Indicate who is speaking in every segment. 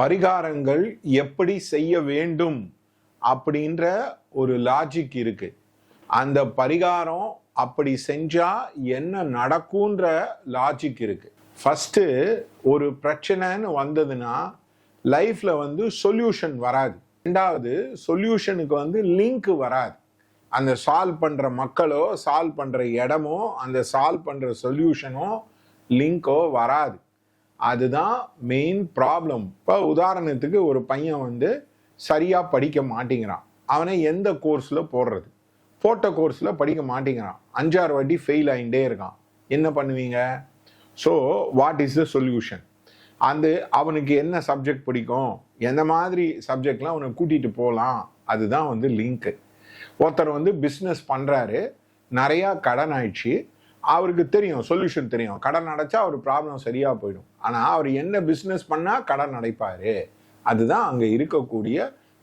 Speaker 1: பரிகாரங்கள் எப்படி செய்ய வேண்டும் அப்படின்ற ஒரு லாஜிக் இருக்கு. அந்த பரிகாரம் அப்படி செஞ்சா என்ன நடக்கும்ன்ற லாஜிக் இருக்கு. ஃபஸ்ட்டு ஒரு பிரச்சனைன்னு வந்ததுன்னா லைஃப்ல வந்து சொல்யூஷன் வராது. ரெண்டாவது சொல்யூஷனுக்கு வந்து லிங்க் வராது. அந்த சால்வ் பண்ற மக்களோ சால்வ் பண்ற இடமோ அந்த சால்வ் பண்ற சொல்யூஷனோ லிங்கோ வராது. அதுதான் மெயின் ப்ராப்ளம் இப்போ உதாரணத்துக்கு ஒரு பையன் வந்து சரியாக படிக்க மாட்டேங்கிறான். அவனை எந்த கோர்ஸில் போடுறது? போட்ட கோர்ஸில் படிக்க மாட்டேங்கிறான். அஞ்சாறு வாட்டி ஃபெயில் ஆகிட்டே இருக்கான். என்ன பண்ணுவீங்க? So what is the solution அந்த அவனுக்கு என்ன சப்ஜெக்ட் பிடிக்கும்? எந்த மாதிரி சப்ஜெக்ட்லாம் அவனை கூட்டிகிட்டு போகலாம் அதுதான் வந்து லிங்க்கு ஒருத்தர் வந்து பிஸ்னஸ் பண்ணுறாரு நிறையா கடன் ஆயிடுச்சு. அவருக்கு தெரியும் சொல்யூஷன் தெரியும். கடன் அடைச்சா அவர் ப்ராப்ளம் சரியாக போயிடும். ஆனால் அவர் என்ன பிஸ்னஸ் பண்ணால் கடன் அடைப்பார்? அதுதான் அங்கே இருக்கக்கூடிய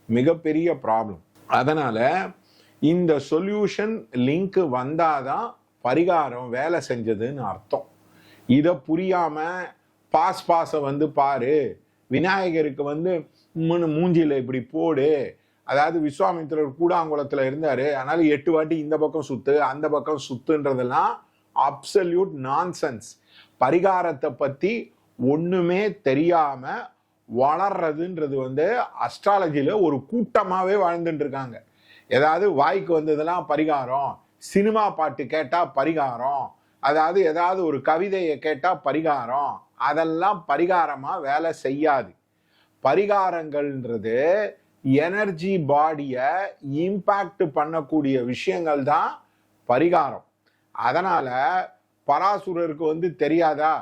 Speaker 1: மிகப்பெரிய ப்ராப்ளம் அதனால் இந்த சொல்யூஷன் லிங்க் வந்தாதான் பரிகாரம் வேலை செஞ்சதுன்னு அர்த்தம். இதை புரியாம பாஸ் பாஸை வந்து பாரு. விநாயகருக்கு வந்து மூணு மூஞ்சியில் இப்படி போடு. அதாவது விஸ்வாமித்திரர் கூடாங்குளத்தில் இருந்தார். அதனால எட்டு வாட்டி இந்த பக்கம் சுத்து அந்த பக்கம் சுத்துன்றதெல்லாம் அப்சல்யூட் நான்சென்ஸ் பரிகாரத்தை பத்தி ஒண்ணுமே தெரியாம வளர்றதுன்றது வந்து அஸ்ட்ராலஜியில் ஒரு கூட்டமாவே வாழ்ந்துட்டு இருக்காங்க ஏதாவது வாய்க்கு வந்ததெல்லாம் பரிகாரம் சினிமா பாட்டு கேட்டா பரிகாரம் அதாவது ஏதாவது ஒரு கவிதையை கேட்டா பரிகாரம் அதெல்லாம் பரிகாரமா வேலை செய்யாது. பரிகாரங்கள்ன்றது எனர்ஜி பாடியை இம்பாக்ட் பண்ணக்கூடிய விஷயங்கள் தான் பரிகாரம். அதனால பராசுரருக்கு வந்து தெரியாதா?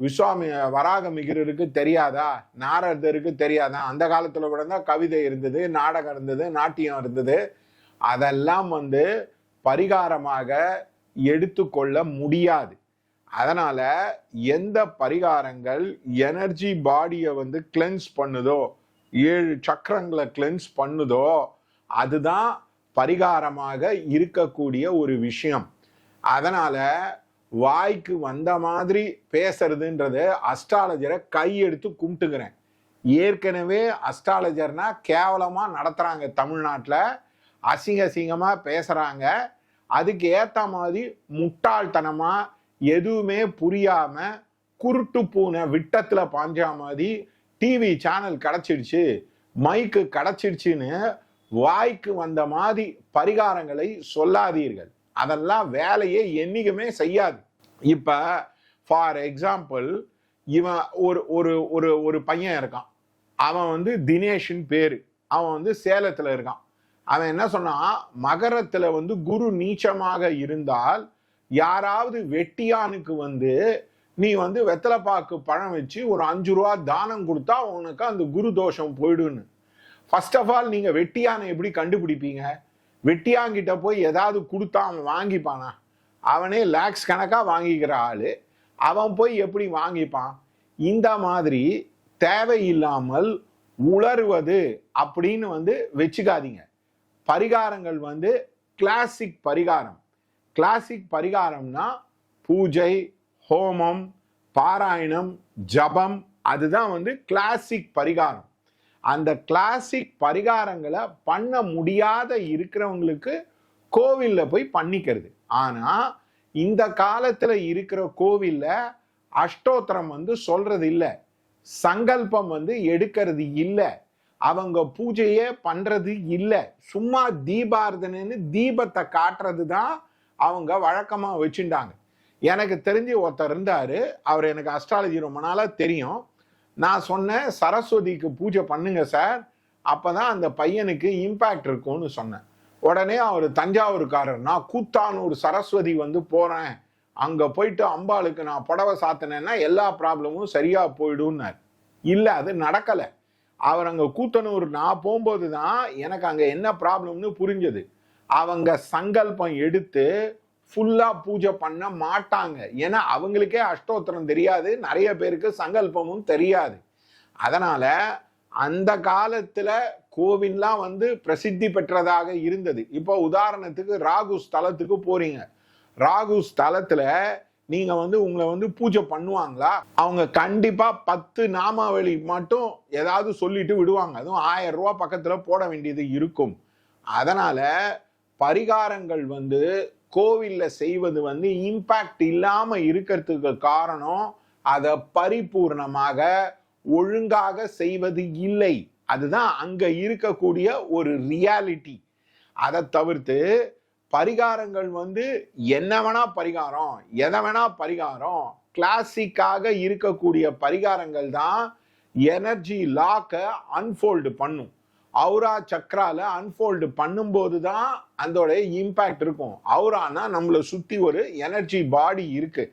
Speaker 1: விஸ்வாமி வராக மிகிரருக்கு தெரியாதா? நாரதருக்கு தெரியாதா? அந்த காலத்தில் கூட தான் கவிதை இருந்தது நாடகம் இருந்தது நாட்டியம் இருந்தது. அதெல்லாம் வந்து பரிகாரமாக எடுத்துக்கொள்ள முடியாது. அதனால் எந்த பரிகாரங்கள் எனர்ஜி பாடியை வந்து கிளென்ஸ் பண்ணுதோ ஏழு சக்கரங்களை கிளென்ஸ் பண்ணுதோ அதுதான் பரிகாரமாக இருக்கக்கூடிய ஒரு விஷயம். அதனால வாய்க்கு வந்த மாதிரி பேசுறதுன்றது அஸ்ட்ராலஜரை கையெடுத்து கும்பிட்டுக்கிறேன். ஏற்கனவே அஸ்ட்ராலஜர்னா கேவலமாக நடத்துகிறாங்க தமிழ்நாட்டில். அசிங்க அசிங்கமாக பேசுகிறாங்க அதுக்கு ஏற்ற மாதிரி முட்டாள்தனமாக எதுவுமே புரியாமல் குருட்டு பூனை விட்டத்தில் பாஞ்சா மாதிரி டிவி சேனல் கிடச்சிடுச்சு. மைக்கு கிடச்சிடுச்சின்னு வாய்க்கு வந்த மாதிரி பரிகாரங்களை சொல்லாதீர்கள். அதெல்லாம் வேலையே என்றைக்குமே செய்யாது. இப்போ ஃபார் எக்ஸாம்பிள் இவன் ஒரு ஒரு ஒரு ஒரு பையன் இருக்கான். அவன் வந்து தினேஷின் பேர். அவன் வந்து சேலத்தில் இருக்கான். அவன் என்ன சொன்னான்? மகரத்தில் வந்து குரு நீச்சமாக இருந்தால் யாராவது வெட்டியானுக்கு வந்து நீ வந்து வெத்தலைப்பாக்கு பழம் வச்சு ஒரு அஞ்சு ரூபா தானம் கொடுத்தா உனக்கு அந்த குரு தோஷம் போயிடுன்னு ஃபர்ஸ்ட் ஆஃப் ஆல் நீங்கள் வெட்டியானை எப்படி கண்டுபிடிப்பீங்க? வெட்டியாங்கிட்ட போய் ஏதாவது கொடுத்தா அவன் வாங்கிப்பானா? அவனே லேக்ஸ் கணக்காக வாங்கிக்கிற ஆள். அவன் போய் எப்படி வாங்கிப்பான்? இந்த மாதிரி தேவையில்லாமல் உளறுவது அப்படின்னு வந்து வச்சுக்காதீங்க. பரிகாரங்கள் வந்து கிளாசிக் பரிகாரம். கிளாசிக் பரிகாரம்னா பூஜை ஹோமம் பாராயணம் ஜபம் அதுதான் வந்து கிளாசிக் பரிகாரம். அந்த கிளாசிக் பரிகாரங்களை பண்ண முடியாத இருக்கிறவங்களுக்கு கோவில்ல போய் பண்ணிக்கிறது. ஆனால் இந்த காலத்தில் இருக்கிற கோவில்ல அஷ்டோத்திரம் வந்து சொல்றது இல்லை. சங்கல்பம் வந்து எடுக்கிறது இல்லை. அவங்க பூஜையே பண்ணுறது இல்லை. சும்மா தீபார்த்தனைன்னு தீபத்தை காட்டுறது தான் அவங்க வழக்கமாக வச்சுட்டாங்க எனக்கு தெரிஞ்சு ஒருத்தர் இருந்தார். அவர் எனக்கு அஸ்ட்ராலஜி ரொம்ப நாளாக தெரியும். நான் சொன்னேன் சரஸ்வதிக்கு பூஜை பண்ணுங்க சார். அப்போ தான் அந்த பையனுக்கு இம்பேக்ட் இருக்கும்னு சொன்னேன். உடனே அவர் தஞ்சாவூர்காரர் நான் கூத்தானூர் சரஸ்வதி வந்து போகிறேன் அங்கே போயிட்டு அம்பாளுக்கு நான் புடவை சாத்தினேன்னா எல்லா ப்ராப்ளமும் சரியாக போயிடும்னார். இல்லை அது நடக்கலை. அவர் அங்கே கூத்தனூர் நான் போகும்போது தான் எனக்கு அங்கே என்ன ப்ராப்ளம்னு புரிஞ்சது. அவங்க சங்கல்பம் எடுத்து ஃபுல்லா பூஜை பண்ண மாட்டாங்க. ஏன்னா அவங்களுக்கே அஷ்டோத்திரம் தெரியாது. நிறைய பேருக்கு சங்கல்பமும் தெரியாது. அதனால அந்த காலத்துல கோவில்லாம் வந்து பிரசித்தி பெற்றதாக இருந்தது. இப்போ உதாரணத்துக்கு ராகு ஸ்தலத்துக்கு போறீங்க. ராகு ஸ்தலத்துல நீங்க வந்து உங்களை வந்து பூஜை பண்ணுவாங்களா? அவங்க கண்டிப்பா பத்து நாமாவளி மட்டும் ஏதாவது சொல்லிட்டு விடுவாங்க. அதுவும் ஆயிரம் ரூபா பக்கத்துல போட வேண்டியது இருக்கும். அதனால பரிகாரங்கள் வந்து கோவில்ல செய்வது வந்து இம்பாக்ட் இல்லாமல் இருக்கிறதுக்கு காரணம் அதை பரிபூர்ணமாக ஒழுங்காக செய்வது இல்லை. அதுதான் அங்கே இருக்கக்கூடிய ஒரு ரியாலிட்டி அதை தவிர்த்து பரிகாரங்கள் வந்து என்ன வேணா பரிகாரம் எதை வேணா பரிகாரம் கிளாசிக்காக இருக்கக்கூடிய பரிகாரங்கள் தான் எனர்ஜி லாக்கை அன்ஃபோல்டு பண்ணும். அவுரா சக்ரால அன்ஃபோல்டு பண்ணும்போது தான் அதோட இம்பேக்ட் இருக்கும். அவுரானா நம்மளை சுற்றி ஒரு எனர்ஜி பாடி இருக்கு.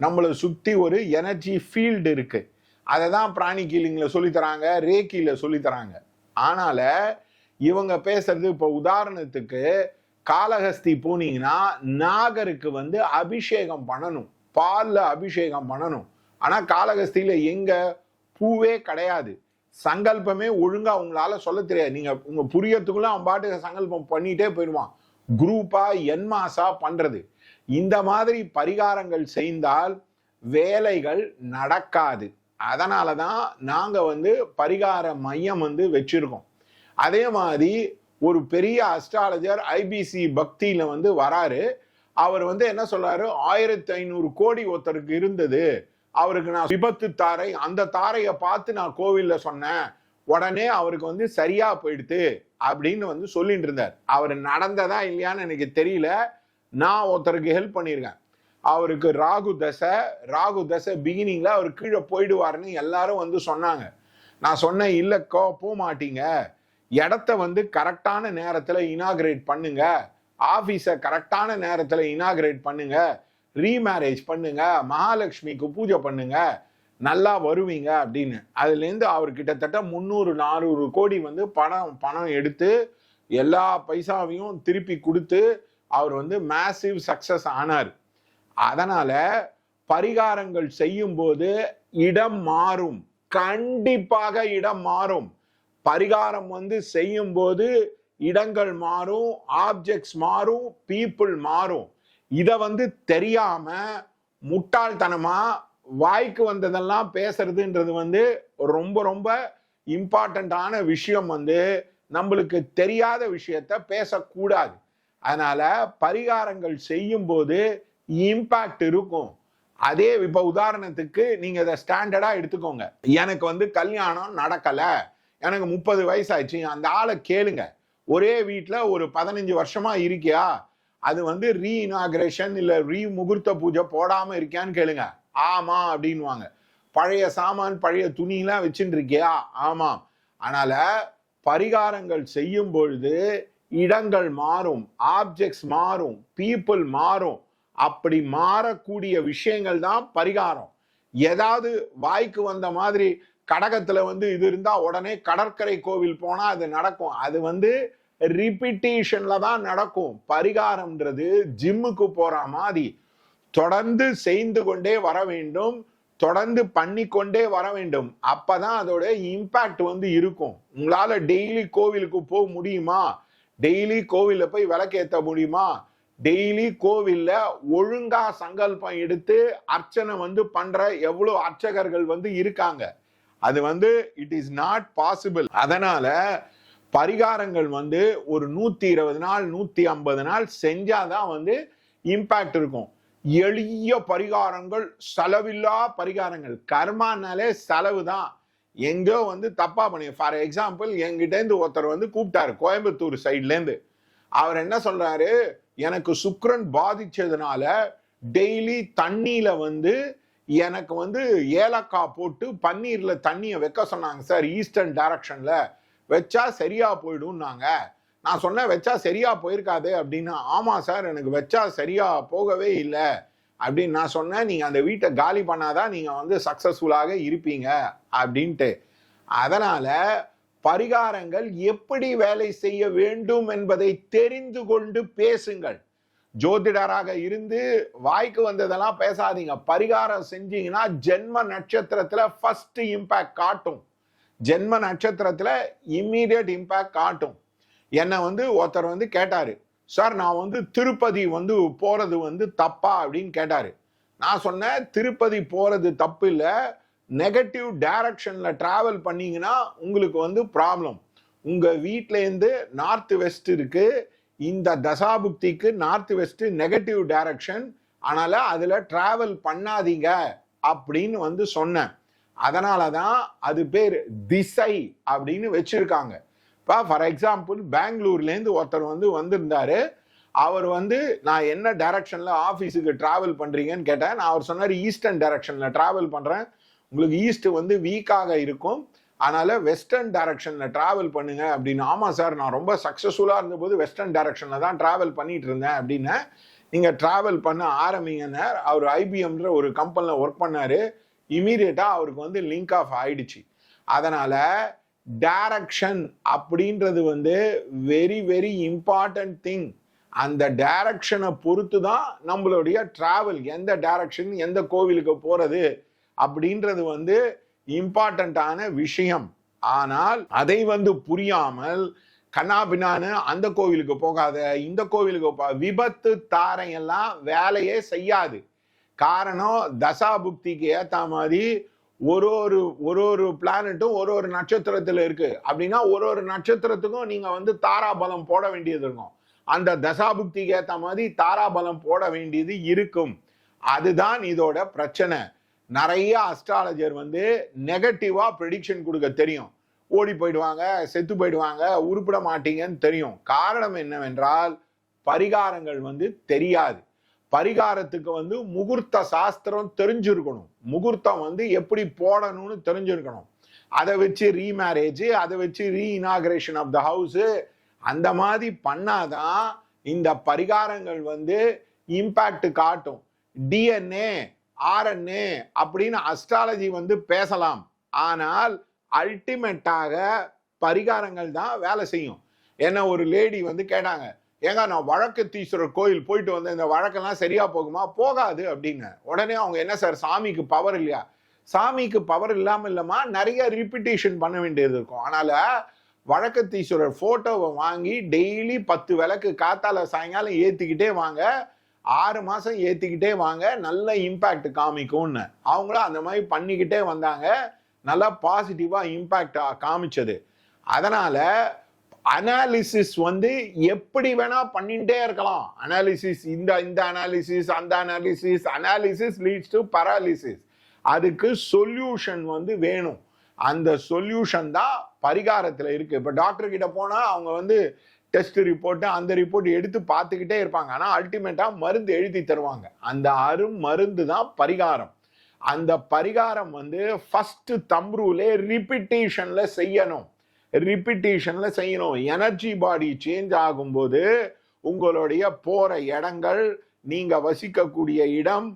Speaker 1: நம்மளை சுற்றி ஒரு எனர்ஜி ஃபீல்டு இருக்கு. அதை தான் பிராணி கீலிங்கில் சொல்லித்தராங்க ரேக்கியில் சொல்லித்தராங்க தராங்க. ஆனால இவங்க பேசுறது இப்போ உதாரணத்துக்கு காலஹஸ்தி போனீங்கன்னா நாகருக்கு வந்து அபிஷேகம் பண்ணணும். பாலில் அபிஷேகம் பண்ணணும். ஆனால் காளஹஸ்தியில எங்கே? பூவே கிடையாது. சங்கல்பமே ஒழுங்கா உங்களால சொல்ல தெரியாது. நீங்க உங்க புரியத்துக்குள்ள அவன் பாட்டுக்கு சங்கல்பம் பண்ணிட்டே போயிடுவான். குரூப்பா என்மாசா பண்றது. இந்த மாதிரி பரிகாரங்கள் செய்தால் வேலைகள் நடக்காது. அதனால தான் நாங்க வந்து பரிகார மையம் வந்து வச்சிருக்கோம். அதே மாதிரி ஒரு பெரிய அஸ்ட்ராலஜர் ஐபிசி பக்தியில வந்து வராரு. அவர் வந்து என்ன சொல்றாரு? ஆயிரத்தி ஐநூறு கோடி ஒருத்தருக்கு இருந்தது. அவருக்கு நான் விபத்து தாரை அந்த தாரையை பார்த்து நான் கோவிலில் சொன்னேன். உடனே அவருக்கு வந்து சரியா போயிடுது அப்படின்னு வந்து சொல்லிட்டு இருந்தார். அவர் நடந்ததா இல்லையான்னு எனக்கு தெரியல. நான் ஒருத்தருக்கு ஹெல்ப் பண்ணியிருக்கேன். அவருக்கு ராகு தசை ராகு தசை பிகினிங்ல அவர் கீழே போயிடுவாருன்னு எல்லாரும் வந்து சொன்னாங்க. நான் சொன்னேன் இல்லைக்கோ போக மாட்டீங்க. இடத்த வந்து கரெக்டான நேரத்தில் இனாகிரேட் பண்ணுங்க. ஆஃபீஸை கரெக்டான நேரத்தில் இனாகிரேட் பண்ணுங்க. ரீமேரேஜ் பண்ணுங்க மகாலட்சுமிக்கு பூஜை பண்ணுங்க நல்லா வருவீங்க அப்படின்னு. அதுலேருந்து அவர் கிட்டத்தட்ட முந்நூறு நானூறு கோடி வந்து பணம் பணம் எடுத்து எல்லா பைசாவையும் திருப்பி கொடுத்து அவர் வந்து மேசிவ் சக்சஸ் ஆனார். அதனால பரிகாரங்கள் செய்யும்போது இடம் மாறும். கண்டிப்பாக இடம் மாறும். பரிகாரம் வந்து செய்யும்போது இடங்கள் மாறும் ஆப்ஜெக்ட்ஸ் மாறும் பீப்புள் மாறும். இத வந்து தெரியாம முட்டாள்தனமா வாய்க்கு வந்ததெல்லாம் பேசுறதுன்றது வந்து ரொம்ப ரொம்ப இம்பார்ட்டண்ட்டான விஷயம் வந்து நம்மளுக்கு தெரியாத விஷயத்த பேசக்கூடாது. அதனால பரிகாரங்கள் செய்யும் போது இம்பாக்ட் இருக்கும். அதே இப்ப உதாரணத்துக்கு நீங்க இதை ஸ்டாண்டர்டா எடுத்துக்கோங்க. எனக்கு வந்து கல்யாணம் நடக்கல. எனக்கு முப்பது வயசாச்சு அந்த ஆளை கேளுங்க. ஒரே வீட்டில் ஒரு பதினஞ்சு வருஷமா இருக்கியா? அது வந்து ரீ இனாகிரேஷன் இல்ல ரீ முகூர்த்த பூஜை போடாமல் இருக்கியான்னு கேளுங்க. ஆமா அப்படின்வாங்க பழைய சாமான் பழைய துணியெல்லாம் வச்சுட்டு இருக்கியா ஆமாம் அதனால பரிகாரங்கள் செய்யும் பொழுது இடங்கள் மாறும் ஆப்ஜெக்ட்ஸ் மாறும் பீப்புள் மாறும். அப்படி மாறக்கூடிய விஷயங்கள் தான் பரிகாரம். ஏதாவது வாய்க்கு வந்த மாதிரி கடகத்துல வந்து இது இருந்தா உடனே கடற்கரை கோவில் போனா அது நடக்கும். அது வந்து ரிப்பிட்டேஷன்ல தான் நடக்கும். பரிகாரம்ன்றது ஜிம்முக்கு போற மாதிரி. தொடர்ந்து செய்து கொண்டே வர வேண்டும். தொடர்ந்து பண்ணி கொண்டே வர வேண்டும். அப்பதான் அதோட இம்பாக்ட் வந்து இருக்கும். உங்களால டெய்லி கோவிலுக்கு போக முடியுமா? டெய்லி கோவில போய் விளக்கேத்த முடியுமா? டெய்லி கோவில்ல ஒழுங்கா சங்கல்பம் எடுத்து அர்ச்சனை வந்து பண்ற எவ்வளவு அர்ச்சகர்கள் வந்து இருக்காங்க. அது வந்து இட் இஸ் நாட் பாசிபிள் அதனால பரிகாரங்கள் வந்து ஒரு நூத்தி இருபது நாள் நூத்தி ஐம்பது நாள் செஞ்சாதான் வந்து இம்பாக்ட் இருக்கும். எளிய பரிகாரங்கள் செலவில்லா பரிகாரங்கள். கர்மானாலே செலவு தான் எங்கோ வந்து தப்பா பண்ணி ஃபார் எக்ஸாம்பிள் எங்கிட்டேருந்து ஒருத்தர் வந்து கூப்பிட்டாரு கோயம்புத்தூர் சைட்லேருந்து அவர் என்ன சொல்றாரு? எனக்கு சுக்ரன் பாதிச்சதுனால டெய்லி தண்ணியில வந்து எனக்கு வந்து ஏலக்காய் போட்டு பன்னீர்ல தண்ணியை வைக்க சொன்னாங்க சார் ஈஸ்டர்ன் டைரக்ஷன்ல வச்சா சரியா போயிடும்னாங்க. நான் சொன்னேன் வச்சா சரியா போயிருக்காது அப்படின்னா. ஆமா சார் எனக்கு வச்சா சரியா போகவே இல்லை அப்படின்னு நான் சொன்னேன். நீங்க அந்த வீட்டை காலி பண்ணாதான் நீங்க வந்து சக்சஸ்ஃபுல்லாக இருப்பீங்க அப்படின்ட்டு. அதனால பரிகாரங்கள் எப்படி வேலை செய்ய வேண்டும் என்பதை தெரிந்து கொண்டு பேசுங்கள். ஜோதிடராக இருந்து வாய்க்கு வந்ததெல்லாம் பேசாதீங்க. பரிகாரம் செஞ்சீங்கன்னா ஜென்ம நட்சத்திரத்துல ஃபர்ஸ்ட் இம்பாக்ட் காட்டும். ஜென்ம நட்சத்திரத்துல இம்மீடியட் இம்பாக்ட் காட்டும். என்னை வந்து ஒருத்தர் வந்து கேட்டாரு சார் நான் வந்து திருப்பதி வந்து போறது வந்து தப்பா? அப்படின்னு கேட்டாரு. நான் சொன்னேன் திருப்பதி போறது தப்பு இல்லை. நெகட்டிவ் டைரக்ஷன்ல டிராவல் பண்ணீங்கன்னா உங்களுக்கு வந்து ப்ராப்ளம் உங்க வீட்டிலேருந்து நார்த் வெஸ்ட் இருக்கு. இந்த தசாபுக்திக்கு நார்த் வெஸ்ட் நெகட்டிவ் டைரக்ஷன் அதனால அதுல டிராவல் பண்ணாதீங்க. அப்படின்னு வந்து சொன்னேன். அதனால தான் அது பேர் திசை அப்படின்னு வச்சிருக்காங்க. இப்போ ஃபார் எக்ஸாம்பிள் பெங்களூர்லேருந்து ஒருத்தர் வந்து வந்திருந்தாரு. அவர் வந்து நான் என்ன டைரக்ஷனில் ஆஃபீஸுக்கு ட்ராவல் பண்ணுறீங்கன்னு கேட்டேன். நான் அவர் சொன்னார் ஈஸ்டர்ன் டைரக்ஷனில் ட்ராவல் பண்ணுறேன் உங்களுக்கு ஈஸ்ட் வந்து வீக்காக இருக்கும். அதனால் வெஸ்டர்ன் டைரக்ஷனில் ட்ராவல் பண்ணுங்க அப்படின்னு. ஆமாம் சார் நான் ரொம்ப சக்ஸஸ்ஃபுல்லாக இருந்தபோது வெஸ்டர்ன் டைரக்ஷனில் தான் ட்ராவல் பண்ணிட்டு இருந்தேன் அப்படின்னு. நீங்கள் ட்ராவல் பண்ண ஆரம்பிங்கன்னு அவர் ஐபிஎம்ன்ற ஒரு கம்பெனியில் ஒர்க் பண்ணார். இமீடியட்டா அவருக்கு வந்து லிங்க் ஆஃப் ஆயிடுச்சு. அதனால டைரக்ஷன் அப்படின்றது வந்து வெரி வெரி இம்பார்ட்டன்ட் திங் அந்த டைரக்ஷனை பொறுத்து தான் நம்மளுடைய டிராவல் எந்த டைரக்ஷன் எந்த கோவிலுக்கு போறது அப்படின்றது வந்து இம்பார்ட்டண்ட்டான விஷயம். ஆனால் அதை வந்து புரியாமல் கண்ணாபின்னான்னு அந்த கோவிலுக்கு போகாத இந்த கோவிலுக்கு போ விபத்து தாரையெல்லாம் வேலையே செய்யாது. காரணம் தசாபுக்திக்கு ஏற்ற மாதிரி ஒரு ஒரு ஒரு ஒரு பிளானட்டும் ஒரு ஒரு நட்சத்திரத்துல இருக்கு. அப்படின்னா ஒரு ஒரு நட்சத்திரத்துக்கும் நீங்க வந்து தாராபலம் போட வேண்டியது இருக்கும். அந்த தசாபுக்திக்கு ஏத்த மாதிரி தாராபலம் போட வேண்டியது இருக்கும். அதுதான் இதோட பிரச்சனை. நிறைய அஸ்ட்ராலஜர் வந்து நெகட்டிவா ப்ரெடிக்ஷன் கொடுக்க தெரியும். ஓடி போயிடுவாங்க செத்து போயிடுவாங்க உருப்பிட மாட்டீங்கன்னு தெரியும். காரணம் என்னவென்றால் பரிகாரங்கள் வந்து தெரியாது. பரிகாரத்துக்கு வந்து முகூர்த்த சாஸ்திரம் தெரிஞ்சிருக்கணும். முகூர்த்தம் வந்து எப்படி போடணும்னு தெரிஞ்சிருக்கணும். அதை வச்சு ரீமேரேஜ் அதை வச்சு ரீஇனாகிரேஷன் ஆஃப் த ஹவுஸ் அந்த மாதிரி பண்ணாதான் இந்த பரிகாரங்கள் வந்து இம்பேக்ட் காட்டும். டிஎன்ஏ ஆர்என்ஏ அப்படின்னு அஸ்ட்ராலஜி வந்து பேசலாம். ஆனால் அல்டிமேட்டாக பரிகாரங்கள் தான் வேலை செய்யும். என்ன ஒரு லேடி வந்து கேட்டாங்க ஏங்க நான் வழக்கு தீஸ்வரர் கோயில் போயிட்டு வந்தேன் இந்த வழக்கெல்லாம் சரியா போகுமா? போகாது அப்படின்னு. உடனே அவங்க என்ன சார் சாமிக்கு பவர் இல்லையா? சாமிக்கு பவர் இல்லாமல் இல்லமா நிறைய ரிப்பிட்டேஷன் பண்ண வேண்டியது இருக்கும். அதனால வழக்கத்தீஸ்வரர் போட்டோவை வாங்கி டெய்லி பத்து விளக்கு காத்தால சாயங்காலம் ஏத்திக்கிட்டே வாங்க. ஆறு மாசம் ஏத்திக்கிட்டே வாங்க. நல்ல இம்பாக்ட் காமிக்கும்னு. அவங்களும் அந்த மாதிரி பண்ணிக்கிட்டே வந்தாங்க. நல்லா பாசிட்டிவா இம்பாக்ட் காமிச்சது. அதனால அனாலிசிஸ் வந்து எப்படி வேணா பண்ணிட்டே இருக்கலாம். அனாலிசிஸ் இந்த இந்த அனாலிசிஸ் அந்த analysis analysis leads to paralysis அதுக்கு சொல்யூஷன் வந்து வேணும். அந்த சொல்யூஷன் தான் பரிகாரத்தில் இருக்கு. இப்போ டாக்டர் கிட்ட போனால் அவங்க வந்து டெஸ்ட் ரிப்போர்ட்டு அந்த ரிப்போர்ட் எடுத்து பார்த்துக்கிட்டே இருப்பாங்க. ஆனால் அல்டிமேட்டாக மருந்து எழுதி தருவாங்க. அந்த அரும் மருந்து தான் பரிகாரம். அந்த பரிகாரம் வந்து ஃபஸ்ட்டு தம்ரூலே ரிப்பிட்டேஷனில் செய்யணும். ரிப்பிட்டேஷனில் செய்யணும். எனர்ஜி பாடி சேஞ்ச் ஆகும்போது உங்களுடைய போகிற இடங்கள் நீங்கள் வசிக்கக்கூடிய இடம்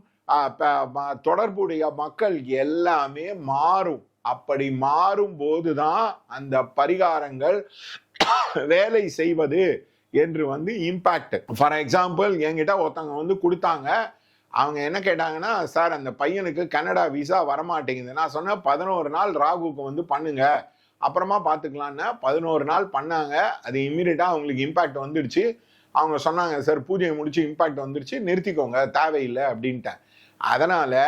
Speaker 1: தொடர்புடைய மக்கள் எல்லாமே மாறும். அப்படி மாறும் போதுதான் அந்த பரிகாரங்கள் வேலை செய்வது என்று வந்து இம்பேக்ட் ஃபார் எக்ஸாம்பிள் என்கிட்ட ஒருத்தவங்க வந்து கொடுத்தாங்க. அவங்க என்ன கேட்டாங்கன்னா சார் அந்த பையனுக்கு கனடா விசா வரமாட்டேங்குது. நான் சொன்னேன் பதினோரு நாள் ராகுக்கு வந்து பண்ணுங்க. அப்புறமா பார்த்துக்கலான்னு பதினோரு நாள் பண்ணாங்க. அது இம்மீடியட்டாக அவங்களுக்கு இம்பாக்ட் வந்துடுச்சு. அவங்க சொன்னாங்க சார் பூஜையை முடிச்சு இம்பாக்ட் வந்துடுச்சு. நிறுத்திக்கோங்க. தேவையில்லை. அப்படின்ட்டேன். அதனால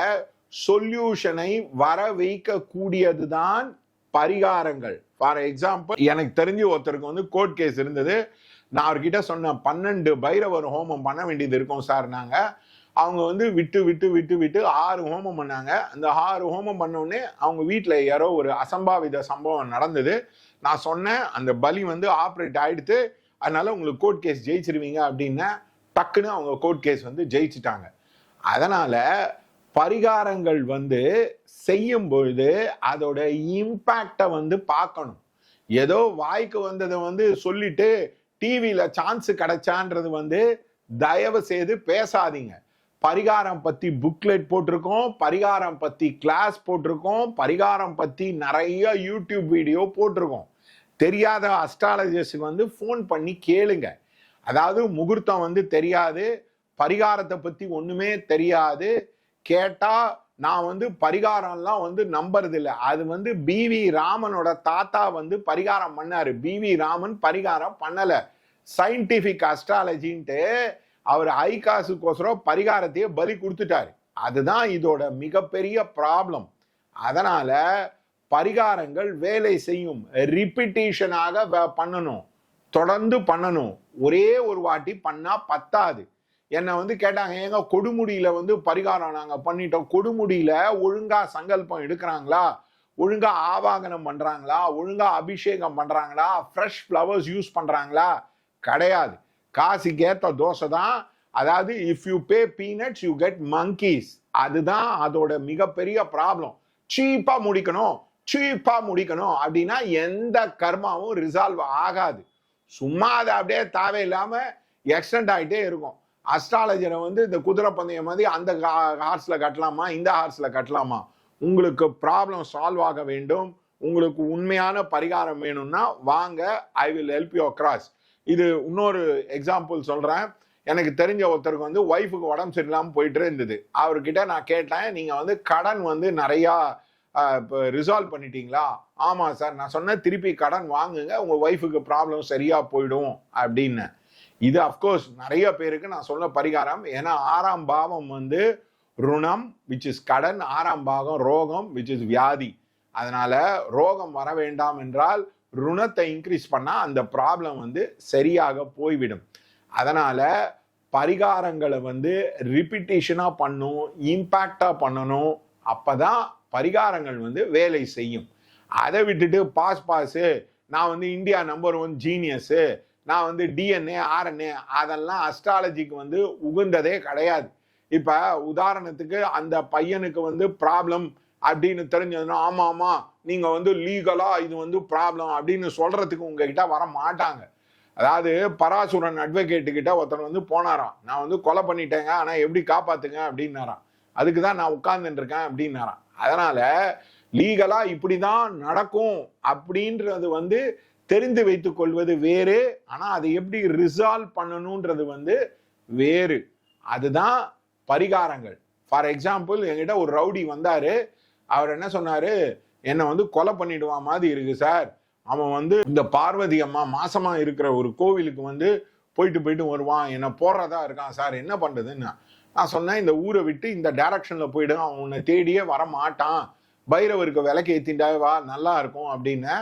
Speaker 1: சொல்யூஷனை வர வைக்கக்கூடியது தான் பரிகாரங்கள். ஃபார் எக்ஸாம்பிள் எனக்கு தெரிஞ்சு ஒருத்தருக்கு வந்து கோர்ட் கேஸ் இருந்தது. நான் அவர்கிட்ட சொன்னேன் பன்னெண்டு பைரவர் ஹோமம் பண்ண வேண்டியது இருக்கும் சார் நாங்கள் அவங்க வந்து விட்டு விட்டு விட்டு விட்டு ஆறு ஹோமம் பண்ணாங்க. அந்த ஆறு ஹோமம் பண்ணோடனே அவங்க வீட்டில் யாரோ ஒரு அசம்பாவித சம்பவம் நடந்தது. நான் சொன்னேன் அந்த பலி வந்து ஆப்ரேட் ஆயிடுத்து அதனால உங்களுக்கு கோர்ட் கேஸ் ஜெயிச்சிருவீங்க அப்படின்னா டக்குன்னு அவங்க கோர்ட் கேஸ் வந்து ஜெயிச்சிட்டாங்க. அதனால பரிகாரங்கள் வந்து செய்யும் பொழுது அதோட இம்பேக்டை வந்து பார்க்கணும். ஏதோ வாய்க்கு வந்ததை வந்து சொல்லிட்டு டிவியில சான்ஸ் கிடைச்சான்றது வந்து தயவு செய்து பேசாதீங்க. பரிகாரம் பத்தி புக்லெட் போட்டிருக்கோம் பரிகாரம் பத்தி கிளாஸ் போட்டிருக்கோம் பரிகாரம் பத்தி நிறைய யூடியூப் வீடியோ போட்டிருக்கோம். தெரியாத அஸ்ட்ராலஜர்ஸுக்கு வந்து ஃபோன் பண்ணி கேளுங்க. அதாவது முகூர்த்தம் வந்து தெரியாது பரிகாரத்தை பத்தி ஒண்ணுமே தெரியாது. கேட்டா நான் வந்து பரிகாரம்லாம் வந்து நம்புறது இல்லை அது வந்து பிவி ராமனோட தாத்தா வந்து பரிகாரம் பண்ணாரு. பிவி ராமன் பரிகாரம் பண்ணலை. சயின்டிஃபிக் அஸ்ட்ராலஜின்ட்டு அவர் ஐ காசுக்கோசரம் பரிகாரத்தையே பலி கொடுத்துட்டாரு. அதுதான் இதோட மிகப்பெரிய ப்ராப்ளம் அதனால பரிகாரங்கள் வேலை செய்யும். ரிப்பிட்டேஷனாக பண்ணணும். தொடர்ந்து பண்ணணும். ஒரே ஒரு வாட்டி பண்ணா பத்தாது. என்னை வந்து கேட்டாங்க ஏங்க கொடுமுடியில வந்து பரிகாரம் நாங்க பண்ணிட்டோம். கொடுமுடியில ஒழுங்கா சங்கல்பம் எடுக்கிறாங்களா? ஒழுங்கா ஆவாகனம் பண்றாங்களா? ஒழுங்கா அபிஷேகம் பண்றாங்களா? ஃப்ரெஷ் ஃப்ளவர்ஸ் யூஸ் பண்றாங்களா? கிடையாது. காசுக்கு ஏற்ற தோசை தான். அதாவது if you pay peanuts you get monkeys அதுதான் அதோட மிகப்பெரிய ப்ராப்ளம் சீப்பாக முடிக்கணும். சீப்பாக முடிக்கணும். அப்படின்னா எந்த கர்மாவும் ரிசால்வ் ஆகாது. சும்மா அது அப்படியே தேவையில்லாம எக்ஸ்டெண்ட் ஆகிட்டே இருக்கும். அஸ்ட்ராலஜரை வந்து இந்த குதிரை பந்தயம் மாதிரி அந்த ஹார்ஸில் கட்டலாமா? இந்த ஹார்ஸில் கட்டலாமா? உங்களுக்கு ப்ராப்ளம் சால்வ் ஆக வேண்டும். உங்களுக்கு உண்மையான பரிகாரம் வேணும்னா வாங்க I will help you cross இது இன்னொரு எக்ஸாம்பிள் சொல்றேன். எனக்கு தெரிஞ்ச ஒருத்தருக்கு வந்து ஒய்ஃபுக்கு உடம்பு சரியில்லாமல் போயிட்டு இருந்தது. அவர்கிட்ட நான் கேட்டேன் நீங்கள் வந்து கடன் வந்து நிறையா இப்போ ரிசால்வ் பண்ணிட்டீங்களா? ஆமாம் சார் நான் சொன்னேன் திருப்பி கடன் வாங்குங்க உங்கள் ஒய்ஃபுக்கு ப்ராப்ளம் சரியாக போயிடும் அப்படின்னு. இது அஃப்கோர்ஸ் நிறைய பேருக்கு நான் சொன்ன பரிகாரம். ஏன்னா ஆறாம் பாவம் வந்து ருணம் விச் இஸ் கடன் ஆறாம் பாகம் ரோகம் விச் இஸ் வியாதி. அதனால ரோகம் வர வேண்டாம் என்றால் ருணத்தை இன்க்ரீஸ் பண்ணால் அந்த ப்ராப்ளம் வந்து சரியாக போய்விடும். அதனால் பரிகாரங்களை வந்து ரிப்பிட்டேஷனாக பண்ணும் இம்பேக்டாக பண்ணணும். அப்போ தான் பரிகாரங்கள் வந்து வேலை செய்யும். அதை விட்டுட்டு பாஸ் பாஸு நான் வந்து இந்தியா நம்பர் ஒன் ஜீனியஸு நான் வந்து டிஎன்ஏ ஆர்என்ஏ அதெல்லாம் அஸ்ட்ராலஜிக்கு வந்து உகுந்ததே கிடையாது. இப்போ உதாரணத்துக்கு அந்த பையனுக்கு வந்து ப்ராப்ளம் அப்படின்னு தெரிஞ்சதுன்னா ஆமா ஆமா நீங்க வந்து லீகலா இது வந்து ப்ராப்ளம் அப்படின்னு சொல்றதுக்கு உங்ககிட்ட வர மாட்டாங்க. அதாவது பராசுரன் அட்வொகேட்டு கிட்ட ஒருத்தர் வந்து போனாராம். நான் வந்து கொலை பண்ணிட்டேங்க ஆனா எப்படி காப்பாத்துங்க அப்படின்னாராம். அதுக்கு தான் நான் உட்கார்ந்துட்டு இருக்கேன் அப்படின்னாராம். அதனால லீகலா இப்படிதான் நடக்கும் அப்படின்றது வந்து தெரிந்து வைத்துக் கொள்வது வேறு ஆனா அதை எப்படி ரிசால்வ் பண்ணணும்ன்றது வந்து வேறு. அதுதான் பரிகாரங்கள். ஃபார் எக்ஸாம்பிள் என்கிட்ட ஒரு ரவுடி வந்தாரு. அவர் என்ன சொன்னாரு? என்னை வந்து கொலை பண்ணிடுவான் மாதிரி இருக்கு சார். அவன் வந்து இந்த பார்வதி அம்மா மாசமா இருக்கிற ஒரு கோவிலுக்கு வந்து போயிட்டு போயிட்டு வருவான். என்னை போடுறதா இருக்கான் சார். என்ன பண்றதுன்னு? நான் சொன்னேன் இந்த ஊரை விட்டு இந்த டைரக்ஷன்ல போயிடும் அவன் உன்னை தேடியே வர மாட்டான் பைரவருக்கு விளக்கு ஏத்திண்டா வா நல்லா இருக்கும் அப்படின்னு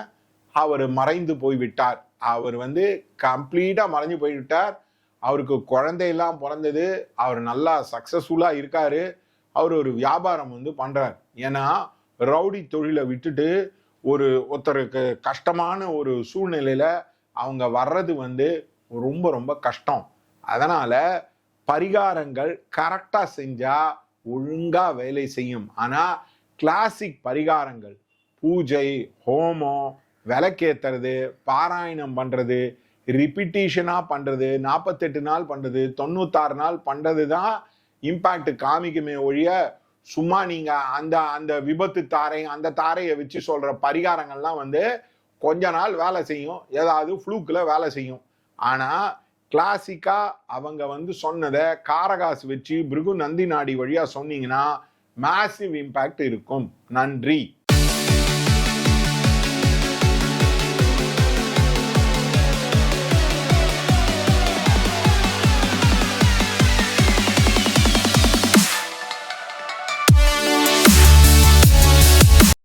Speaker 1: அவர் மறைந்து போய் விட்டார். அவர் வந்து கம்ப்ளீட்டா மறைஞ்சு போய்விட்டார் அவருக்கு குழந்தையெல்லாம் பிறந்தது. அவர் நல்லா சக்சஸ்ஃபுல்லா இருக்காரு. அவர் ஒரு வியாபாரம் வந்து பண்றார். ஏன்னா ரவுடி தொழிலை விட்டுட்டு ஒரு ஒருத்தருக்கு கஷ்டமான ஒரு சூழ்நிலையில அவங்க வர்றது வந்து ரொம்ப ரொம்ப கஷ்டம். அதனால பரிகாரங்கள் கரெக்டா செஞ்சா ஒழுங்கா வேலை செய்யும். ஆனா கிளாசிக் பரிகாரங்கள் பூஜை ஹோமம் விளக்கேத்துறது பாராயணம் பண்றது ரிப்பிட்டேஷனா பண்றது நாற்பத்தெட்டு நாள் பண்றது தொண்ணூத்தாறு நாள் பண்றது தான் இம்பேக்ட் காமிக்குமே ஒழிய சும்மா நீங்க அந்த அந்த விபத்து தாரை அந்த தாரையை வச்சு சொல்ற பரிகாரங்கள்லாம் வந்து கொஞ்ச நாள் வேலை செய்யும். ஏதாவது ஃப்ளூக்கில் வேலை செய்யும். ஆனா கிளாசிக்கா அவங்க வந்து சொன்னதை காரகாசு வச்சு பிருகு நந்தி நாடி வழியா சொன்னீங்கன்னா மேசிவ் இம்பேக்ட் இருக்கும். நன்றி.